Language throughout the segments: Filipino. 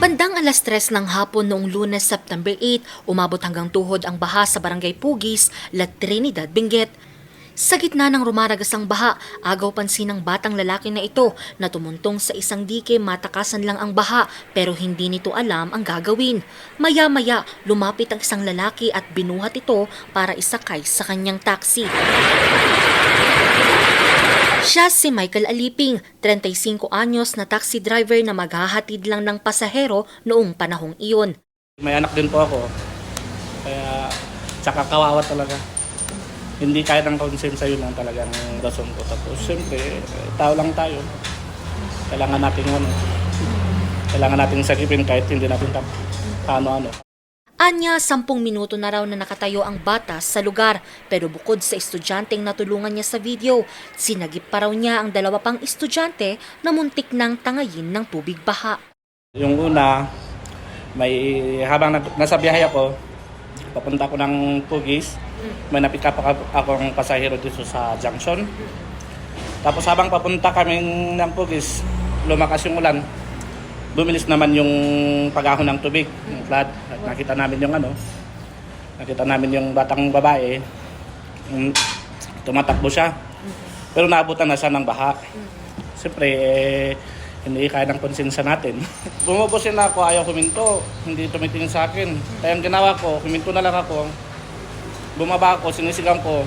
Bandang alas 3 ng hapon noong lunes September 8, umabot hanggang tuhod ang baha sa barangay Pugis, La Trinidad, Benguet. Sa gitna ng rumaragasang baha, agaw pansin ng batang lalaki na ito na tumuntong sa isang dike matakasan lang ang baha pero hindi nito alam ang gagawin. Maya-maya, lumapit ang isang lalaki at binuhat ito para isakay sa kanyang taxi. Siya si Michael Aliping, 35 anyos na taxi driver na maghahatid lang ng pasahero noong panahong iyon. May anak din po ako. Kaya, tsaka kawawa talaga. Hindi kaya ng konsensya yun lang talagang rason ko. Tapos, siyempre, tao lang tayo. Kailangan natin ano, kailangan natin sagipin kahit hindi natin tap, paano-ano. Anya, sampung minuto na raw na nakatayo ang bata sa lugar. Pero bukod sa estudyanteng natulungan niya sa video, sinagip pa raw niya ang dalawa pang estudyante na muntik ng tangayin ng tubig baha. Yung una, may habang nasa biyahe ako, papunta ko ng Pugis, may napick up ako, akong pasahero dito sa junction. Tapos habang papunta kami ng Pugis, lumakas yung ulan. Bumilis naman yung pag-ahon ng tubig, yung flood. At nakita namin yung ano, nakita namin yung batang babae, yung tumatakbo siya. Pero naabutan na siya ng baha. Siyempre, eh, hindi kaya ng konsensya natin. Bumubusin na ako, ayaw huminto. Hindi tumitingin sa akin. Kaya ang ginawa ko, huminto na lang ako. Bumaba ako, sinisigang ko.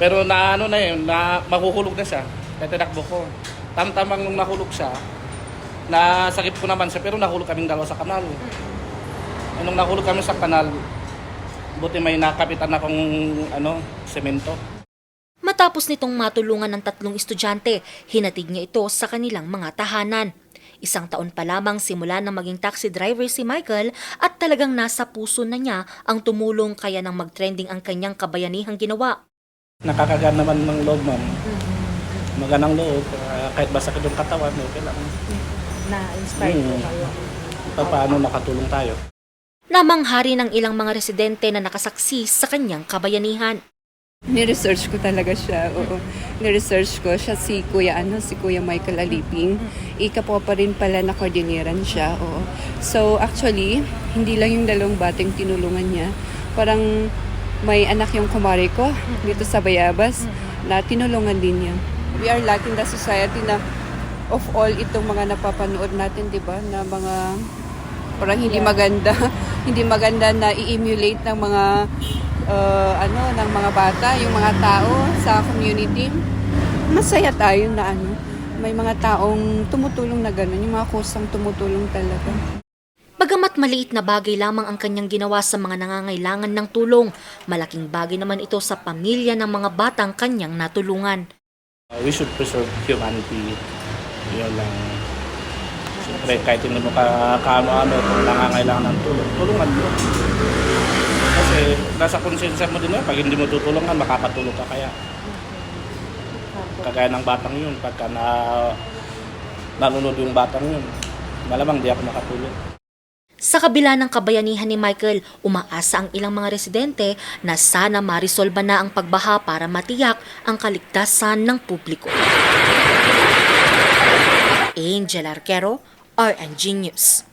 Pero na ano na yun, na mahuhulog na siya. Kaya tinakbo ko. Tamtamang nung nahulog siya, nasakit ko naman siya, pero nahulog kaming dalawa sa kanal. Eh, nung nahulog kami sa kanal, buti may nakapitan akong ano, semento. Matapos nitong matulungan ng tatlong estudyante, hinatid niya ito sa kanilang mga tahanan. Isang taon pa lamang simula na maging taxi driver si Michael at talagang nasa puso na niya ang tumulong kaya nang mag-trending ang kanyang kabayanihang ginawa. Nakakagaan naman ng loob, ma'am. Maganang loob. ah, kahit basakit yung katawan, okay lang. Na-inspire po Mm. kayo. Pa- Paano nakatulong tayo? Namanghari ng ilang mga residente na nakasaksi sa kanyang kabayanihan. Ni-research ko talaga siya, oo. Ni-research ko siya si Kuya, ano, si Kuya Michael Aliping. Ika po pa rin pala na koordiniran siya, oo. So, actually, hindi lang yung dalawang batang tinulungan niya. Parang may anak yung kumari ko dito sa Bayabas na tinulungan din niya. We are lacking the society na of all itong mga napapanood natin, di ba, na mga parang hindi maganda, hindi maganda na i-emulate ng mga uh, ano ng mga bata, yung mga tao sa community. Masaya tayo na ano, may mga taong tumutulong na gano'n, yung mga kusang tumutulong talaga. Bagamat maliit na bagay lamang ang kanyang ginawa sa mga nangangailangan ng tulong, malaking bagay naman ito sa pamilya ng mga batang kanyang natulungan. Uh, we should preserve humanity. Yun lang. Siyempre, kahit hindi mo ka, kaano-ano kung nangangailangan ng tulong, tulungan mo. Kasi nasa konsensya mo din yun, pag hindi mo tutulungan, makakatulong ka kaya. Kagaya ng batang yun, pagka na, nalunod yung batang yun, malamang di ako makatulong. Sa kabila ng kabayanihan ni Michael, umaasa ang ilang mga residente na sana marisolba na ang pagbaha para matiyak ang kaligtasan ng publiko. Angel Arquero, RNG News.